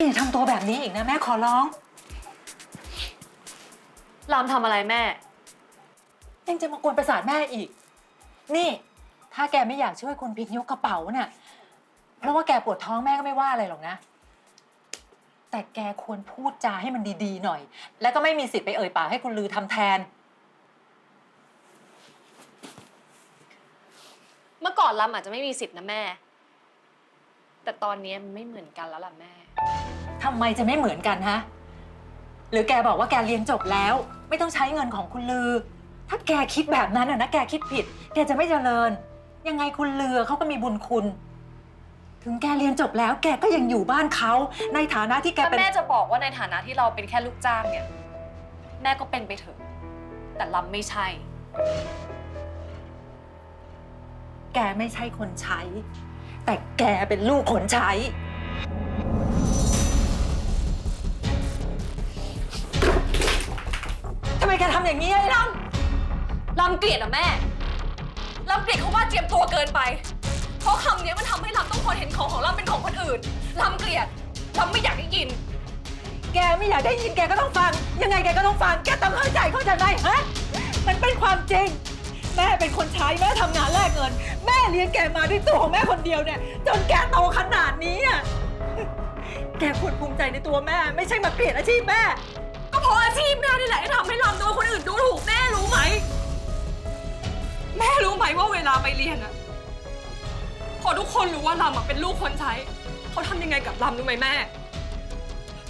อย่าทำตัวแบบนี้อีกนะแม่ขอร้องลำทำอะไรแม่ ยังจะมากวนประสาทแม่อีก นี่ ถ้าแกไม่อยากช่วยคุณพิกยกกระเป๋าเนี่ย เพราะว่าแกปวดท้องแม่ก็ไม่ว่าอะไรหรอกนะ แต่แกควรพูดจาให้มันดีๆหน่อย แล้วก็ไม่มีสิทธิ์ไปเอ่ยปากให้คุณลือทำแทน เมื่อก่อนลำอาจจะไม่มีสิทธิ์นะแม่ แต่ตอนนี้มันไม่เหมือนกันแล้วล่ะแม่ทำไมจะไม่เหมือนกันฮะ หรือแกบอกว่าแกเรียนจบแล้ว ไม่ต้องใช้เงินของคุณลือ ถ้าแกคิดแบบนั้นอะนะแกคิดผิด แกจะไม่เจริญ ยังไงคุณลือเขาก็มีบุญคุณ ถึงแกเรียนจบแล้ว แกก็ยังอยู่บ้านเขาในฐานะที่แกถ้าเป็น แม่จะบอกว่าในฐานะที่เราเป็นแค่ลูกจ้างเนี่ย แม่ก็เป็นไปเถอะ แต่ลำไม่ใช่ แกไม่ใช่คนใช้ แต่แกเป็นลูกคนใช้ อย่างนี้ไอ้ลำลำเกลียดอะแม่ลำเกลียดเขาว่าเจียมตัวเกินไป เพราะคำนี้มันทำให้ลำต้องคนเห็นของของลำเป็นของคนอื่นลำเกลียดลำไม่อยากได้ยิน แกไม่อยากได้ยินแกก็ต้องฟัง ยังไงแกก็ต้องฟัง แกต้องเข้าใจเข้าใจไหมฮะ มันเป็นความจริง แม่เป็นคนใช้แม่ทำงานแลกเงิน แม่เลี้ยงแกมาด้วยตัวของแม่คนเดียวเนี่ย จนแกโตขนาดนี้อะแกควรภูมิใจในตัวแม่ ไม่ใช่มาเกลียดอาชีพแม่ ก็เพราะอาชีพแม่นี่แหละที่ทำให้ลำโดนคนอื่นดูถูกแม่รู้ไหม แม่รู้ไหมว่าเวลาไปเรียนอะพอทุกคนรู้ว่าลำอะเป็นลูกคนใช้ เขาทำยังไงกับลำรู้ไหมแม่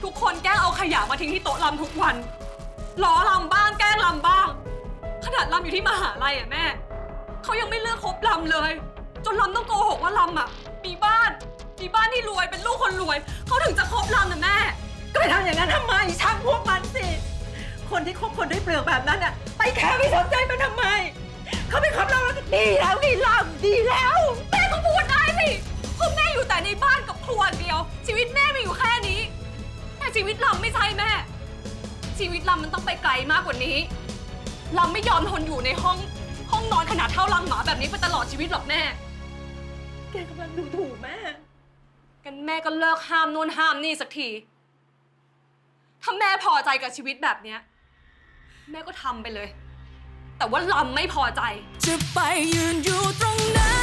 ทุกคนแกล้งเอาขยะมาทิ้งที่โต๊ะลำทุกวันล้อลำบ้างแกล้งลำบ้าง ขนาดลำอยู่ที่มหาลัยอะแม่ เขายังไม่เลือกคบลำเลย จนลำต้องโกหกว่าลำอะมีบ้าน มีบ้านที่รวยเป็นลูกคนรวย เขาถึงจะคบลำนะแม่ คนที่คบคนด้วยเปลือกแบบนั้นอะ ไปแค่ไม่สนใจมันทำไม เขาไม่คบเราแล้วก็ดีแล้วนี่ลำดีแล้ว แม่ก็พูดได้สิเพราะแม่อยู่แต่ในบ้านกับครัวเดียว ชีวิตแม่มีอยู่แค่นี้ แต่ชีวิตลำไม่ใช่แม่ ชีวิตลำมันต้องไปไกลมากกว่านี้ลำไม่ยอมทนอยู่ในห้องห้องนอนขนาดเท่าลังหมาแบบนี้ไปตลอดชีวิตหรอกแม่ แกกำลังดูถูกแม่ กันแม่ก็เลิกห้ามนู่นห้ามนี่สักที ถ้าแม่พอใจกับชีวิตแบบเนี้ย แม่ก็ทำไปเลย แต่ว่าลำไม่พอใจ จะไปยืนอยู่ตรงนั้น